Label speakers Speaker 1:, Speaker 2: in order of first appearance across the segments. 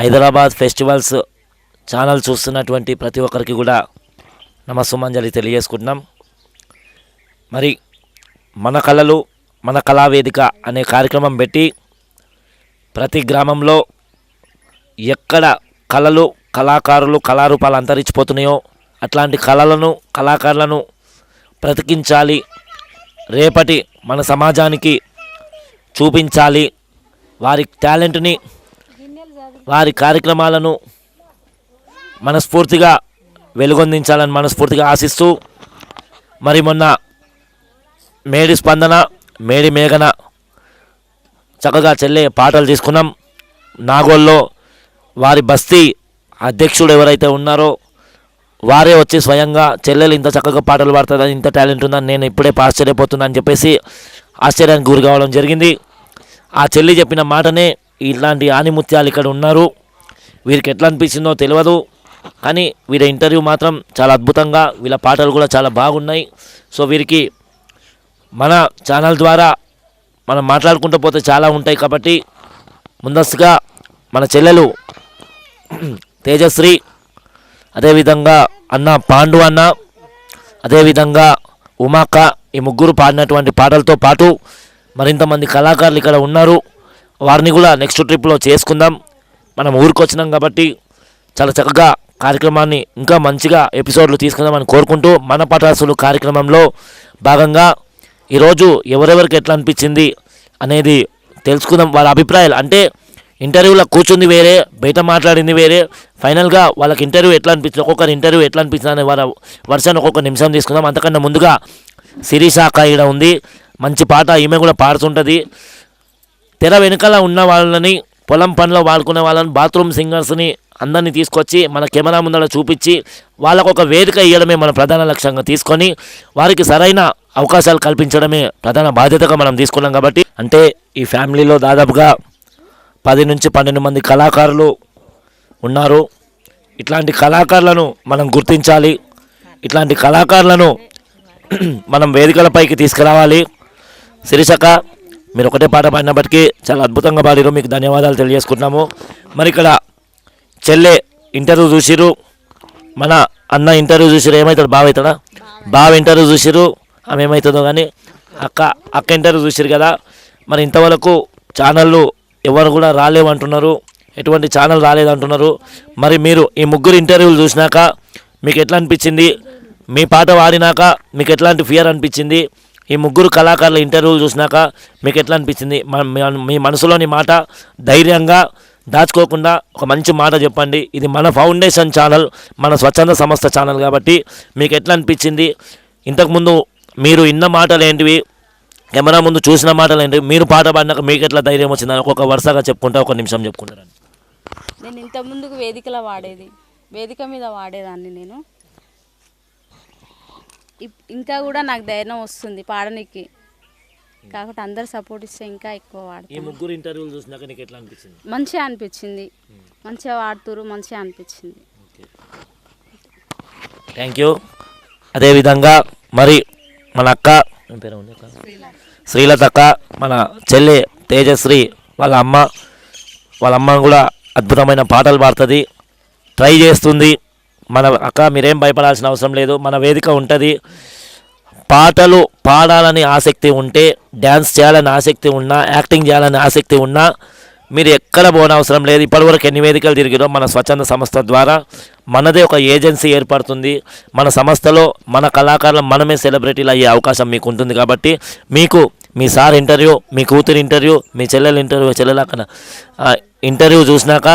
Speaker 1: Hyderabad festivals channel చూస్తున్నటువంటి ప్రతి ఒక్కరికి కూడా నమస్సుమంజలి తెలియజేసుకుంటున్నాం. మరి మన కళలు మన కళావేదిక అనే కార్యక్రమం పెట్టి ప్రతి గ్రామంలో ఎక్కడ కళలు కళాకారులు కళారూపాలు అంతరించిపోతున్నాయో అట్లాంటి కళలను కళాకారులను బ్రతికించాలి. రేపటి మన సమాజానికి చూపించాలి. వారి టాలెంట్ని వారి కార్యక్రమాలను మనస్ఫూర్తిగా వెలుగొందించాలని మనస్ఫూర్తిగా ఆశిస్తూ మరి మొన్న మేడి స్పందన మేడి మేఘన చక్కగా చెల్లే పాటలు తీసుకున్నాం. నాగోల్లో వారి బస్తీ అధ్యక్షుడు ఎవరైతే ఉన్నారో వారే వచ్చి స్వయంగా చెల్లెలు ఇంత చక్కగా పాటలు పాడుతుందని ఇంత టాలెంట్ ఉందని నేను ఇప్పుడే ఆశ్చర్యపోతున్నా అని చెప్పేసి ఆశ్చర్యానికి గురి కావడం జరిగింది. ఆ చెల్లి చెప్పిన మాటనే ఇట్లాంటి ఆనిముత్యాలు ఇక్కడ ఉన్నారు. వీరికి ఎట్లా అనిపించిందో తెలియదు కానీ వీరి ఇంటర్వ్యూ మాత్రం చాలా అద్భుతంగా వీళ్ళ పాటలు కూడా చాలా బాగున్నాయి. సో వీరికి మన ఛానల్ ద్వారా మనం మాట్లాడుకుంటూ పోతే చాలా ఉంటాయి కాబట్టి ముందస్తుగా మన చెల్లెలు తేజశ్రీ అదేవిధంగా అన్న పాండు అన్న అదేవిధంగా ఉమాక ఈ ముగ్గురు పాడినటువంటి పాటలతో పాటు మరింతమంది కళాకారులు ఇక్కడ ఉన్నారు. వారిని కూడా నెక్స్ట్ ట్రిప్లో చేసుకుందాం. మనం ఊరికి వచ్చినాం కాబట్టి చాలా చక్కగా కార్యక్రమాన్ని ఇంకా మంచిగా ఎపిసోడ్లు తీసుకుందామని కోరుకుంటూ మన పటాసులు కార్యక్రమంలో భాగంగా ఈరోజు ఎవరెవరికి ఎట్లా అనిపించింది అనేది తెలుసుకుందాం. వాళ్ళ అభిప్రాయాలు అంటే ఇంటర్వ్యూలో కూర్చుంది వేరే బయట మాట్లాడింది వేరే ఫైనల్గా వాళ్ళకి ఇంటర్వ్యూ ఎట్లా అనిపించింది ఒక్కొక్కరి ఇంటర్వ్యూ ఎట్లా అనిపించింది అనే వాళ్ళ వర్షాన్ని ఒక్కొక్క నిమిషం తీసుకుందాం. అంతకన్నా ముందుగా శిరీషాక ఈడ ఉంది. మంచి పాట ఈమె కూడా పాడుతుంటుంది. తెర వెనుకల ఉన్న వాళ్ళని పొలం పనిలో వాడుకునే వాళ్ళని బాత్రూమ్ సింగర్స్ని అందరినీ తీసుకొచ్చి మన కెమెరా ముందర చూపించి వాళ్ళకు ఒక వేదిక ఇవ్వడమే మన ప్రధాన లక్ష్యంగా తీసుకొని వారికి సరైన అవకాశాలు కల్పించడమే ప్రధాన బాధ్యతగా మనం తీసుకున్నాం కాబట్టి. అంటే ఈ ఫ్యామిలీలో దాదాపుగా పది నుంచి పన్నెండు మంది కళాకారులు ఉన్నారు. ఇట్లాంటి కళాకారులను మనం గుర్తించాలి. ఇట్లాంటి కళాకారులను మనం వేదికలపైకి తీసుకురావాలి. శిరీషక మీరు ఒకటే పాట పాడినప్పటికీ చాలా అద్భుతంగా పాడిరు మీకు ధన్యవాదాలు తెలియజేసుకుంటున్నాము. మరి ఇక్కడ చెల్లె ఇంటర్వ్యూ చూసిరు మన అన్న ఇంటర్వ్యూ చూసిరు ఏమవుతాడు బావ అవుతాడా? బావ ఇంటర్వ్యూ చూసిరు ఆమె ఏమవుతుందో కానీ అక్క అక్క ఇంటర్వ్యూ చూసిరు కదా. మరి ఇంతవరకు ఛానళ్ళు ఎవరు కూడా రాలేవంటున్నారు. ఎటువంటి ఛానల్ రాలేదంటున్నారు. మరి మీరు ఈ ముగ్గురు ఇంటర్వ్యూలు చూసినాక మీకు ఎట్లా అనిపించింది? మీ పాట వాడినాక మీకు ఎట్లాంటి ఫియర్ అనిపించింది? ఈ ముగ్గురు కళాకారుల ఇంటర్వ్యూలు చూసినాక మీకు ఎట్లా అనిపించింది మీ- మనసులోని మాట ధైర్యంగా దాచుకోకుండా ఒక మంచి మాట చెప్పండి. ఇది మన ఫౌండేషన్ ఛానల్ మన స్వచ్ఛంద సంస్థ ఛానల్ కాబట్టి మీకు ఎట్లా అనిపించింది ఇంతకుముందు మీరు ఇన్న మాటలు ఏంటివి? కెమెరా ముందు చూసిన మాటలు ఏంటివి? మీరు పాట పాడినాక మీకు ఎట్లా ధైర్యం వచ్చిందని ఒక్కొక్క వరుసగా చెప్పుకుంటా ఒక నిమిషం చెప్పుకుంటారని
Speaker 2: నేను ఇంత ముందుకు వేదికలో వాడేది. వేదిక మీద వాడేదాన్ని నేను. ఇంకా కూడా నాకు ధైర్యం వస్తుంది పాడనికి. కాకపోతే అందరు సపోర్ట్ ఇస్తే ఇంకా ఎక్కువ
Speaker 1: ఈ
Speaker 2: వాడతాను.
Speaker 1: ముగ్గురు ఇంటర్వ్యూలు చూసినాక నీకు ఎట్లా అనిపించింది?
Speaker 2: మంచిగా అనిపించింది. మంచిగా వాడుతురు మంచిగా అనిపించింది.
Speaker 1: Thank you. అదేవిధంగా మరి మన అక్క? శ్రీలత అక్క మన చెల్లి తేజశ్రీ వాళ్ళ అమ్మ. వాళ్ళ అమ్మ కూడా అద్భుతమైన పాటలు పాడుతుంది. ట్రై చేస్తుంది. మన అక్క మీరేం భయపడాల్సిన అవసరం లేదు. మన వేదిక ఉంటుంది. పాటలు పాడాలని ఆసక్తి ఉంటే డ్యాన్స్ చేయాలని ఆసక్తి ఉన్నా యాక్టింగ్ చేయాలని ఆసక్తి ఉన్నా మీరు ఎక్కడ పోనవసరం లేదు. ఇప్పటివరకు ఎన్ని వేదికలు తిరిగిరో మన స్వచ్ఛంద సంస్థ ద్వారా మనదే ఒక ఏజెన్సీ ఏర్పడుతుంది. మన సంస్థలో మన కళాకారులు మనమే సెలబ్రిటీలు అయ్యే అవకాశం మీకు ఉంటుంది కాబట్టి మీకు మీ సార్ ఇంటర్వ్యూ మీ కూతురు ఇంటర్వ్యూ మీ చెల్లెల ఇంటర్వ్యూ చెల్లెలక్కన ఇంటర్వ్యూ చూసినాక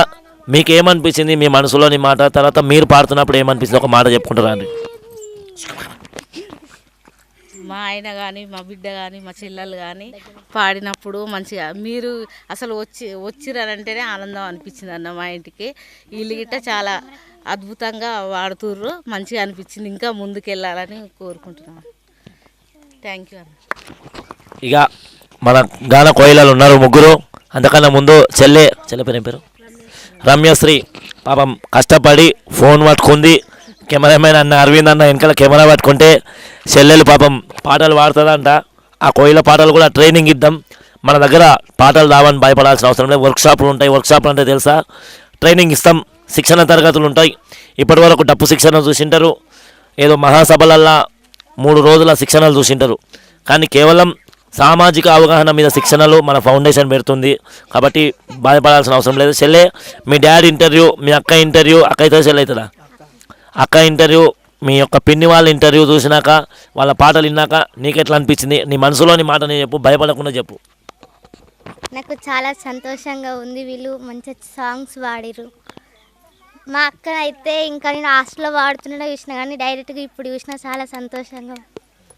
Speaker 1: మీకు ఏమనిపించింది మీ మనసులోని మాట తర్వాత మీరు పాడుతున్నప్పుడు ఏమనిపించింది ఒక మాట చెప్పుకుంటారా అండి?
Speaker 2: మా ఆయన కానీ మా బిడ్డ కానీ మా చెల్లెలు కానీ పాడినప్పుడు మంచిగా మీరు అసలు వచ్చి వచ్చిరనంటేనే ఆనందం అనిపించింది అన్న మా ఇంటికి. వీళ్ళు గిట్ట చాలా అద్భుతంగా వాడుతుర్రు మంచిగా అనిపించింది. ఇంకా ముందుకెళ్ళాలని కోరుకుంటున్నాను థ్యాంక్ యూ అన్న.
Speaker 1: ఇక మన గాన కోయిలలు ఉన్నారు ముగ్గురు. అంతకన్నా ముందు చెల్లె చెల్లె పేరు ఏం పేరు? రమ్యశ్రీ పాపం కష్టపడి ఫోన్ పట్టుకుంది. కెమెరామెన్ అన్న అరవింద్ అన్న వెనకాల కెమెరా పట్టుకుంటే చెల్లెలు పాపం పాటలు పాడుతుందంట. ఆ కోయిల పాటలు కూడా ట్రైనింగ్ ఇద్దాం. మన దగ్గర పాటలు రావని భయపడాల్సిన అవసరం లేదు. వర్క్షాపులు ఉంటాయి. వర్క్షాపులు అంటే తెలుసా? ట్రైనింగ్ ఇస్తాం. శిక్షణ తరగతులు ఉంటాయి. ఇప్పటి వరకు డప్పు శిక్షణ చూసింటారు. ఏదో మహాసభలల్లా మూడు రోజుల శిక్షణలు చూసింటారు. కానీ కేవలం సామాజిక అవగాహన మీద శిక్షణలు మన ఫౌండేషన్ పెడుతుంది. కాబట్టి బాధపడాల్సిన అవసరం లేదు. చెల్లె మీ డాడీ ఇంటర్వ్యూ మీ అక్క ఇంటర్వ్యూ అక్క అయితే చెల్లె అవుతుందా? అక్క ఇంటర్వ్యూ మీ యొక్క పిన్ని వాళ్ళ ఇంటర్వ్యూ చూసినాక వాళ్ళ పాటలు విన్నాక నీకెట్లా అనిపించింది? నీ మనసులోని మాట నేను చెప్పు భయపడకుండా చెప్పు.
Speaker 3: నాకు చాలా సంతోషంగా ఉంది వీళ్ళు మంచి సాంగ్స్ పాడిరు మా అక్క అయితే ఇంకా నేను హాస్టల్లో వాడుతున్నా చూసిన కానీ డైరెక్ట్గా ఇప్పుడు చూసినా చాలా సంతోషంగా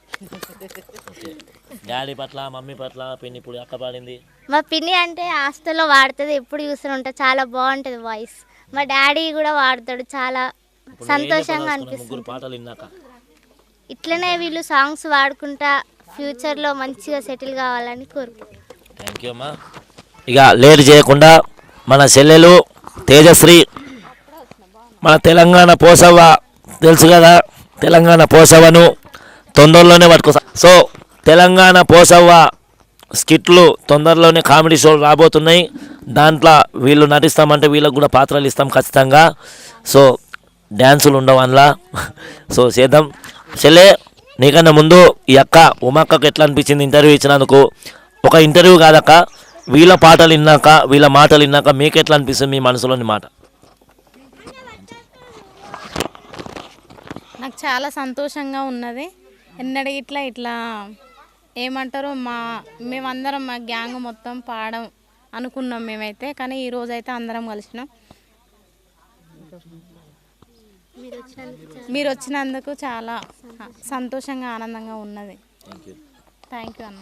Speaker 1: డాడీ పట్ల మమ్మీ పట్ల పిన్ని ఇప్పుడు అక్క పాడింది.
Speaker 3: మా పిన్ని అంటే హాస్టల్లో వాడుతుంది ఎప్పుడు చూస్తూనే ఉంటా చాలా బాగుంటుంది వాయిస్. మా డాడీ కూడా వాడతాడు చాలా సంతోషంగా
Speaker 1: ముగ్గురు
Speaker 3: అనిపిస్తుంది.
Speaker 1: పాటలు విన్నాక.
Speaker 3: ఇట్లనే వీళ్ళు సాంగ్స్ వాడుకుంటా ఫ్యూచర్లో మంచిగా సెటిల్ కావాలని కోరుకుంటున్నాను.
Speaker 1: థ్యాంక్ యూ అమ్మా. ఇక లేట్ చేయకుండా మన చెల్లెలు తేజశ్రీ మన తెలంగాణ పోసవ్వ తెలుసు కదా తెలంగాణ పోసవ్వను. తొందరలోనే పట్టుకొస్తా. సో తెలంగాణ పోసవ్వ స్కిట్లు తొందరలోనే కామెడీ షోలు రాబోతున్నాయి. దాంట్లో వీళ్ళు నటిస్తామంటే వీళ్ళకు కూడా పాత్రలు ఇస్తాం ఖచ్చితంగా. సో డ్యాన్సులు ఉండవు అందులో. సో చేద్దాం. చెల్లే నీకన్నా ముందు ఈ అక్క ఉమాక్కకు ఎట్లా అనిపించింది ఇంటర్వ్యూ ఇచ్చినందుకు? ఒక ఇంటర్వ్యూ కాదక్క వీళ్ళ పాటలు విన్నాక వీళ్ళ మాటలు విన్నాక మీకు ఎట్లా అనిపిస్తుంది మీ మనసులోని మాట?
Speaker 4: నాకు చాలా సంతోషంగా ఉన్నది. ఎన్నడూ ఇట్లా ఇట్లా ఏమంటారు మా మేమందరం మా గ్యాంగ్ మొత్తం పాడడం అనుకున్నాం మేమైతే కానీ ఈ రోజు అయితే అందరం కలిసినాం. మీరు వచ్చినందుకు చాలా సంతోషంగా ఆనందంగా ఉన్నది. థ్యాంక్ యూ అన్న.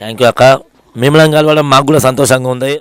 Speaker 1: థ్యాంక్ యూ అక్క. మిమ్మల్ని కలవడం మాకు కూడా సంతోషంగా ఉంది.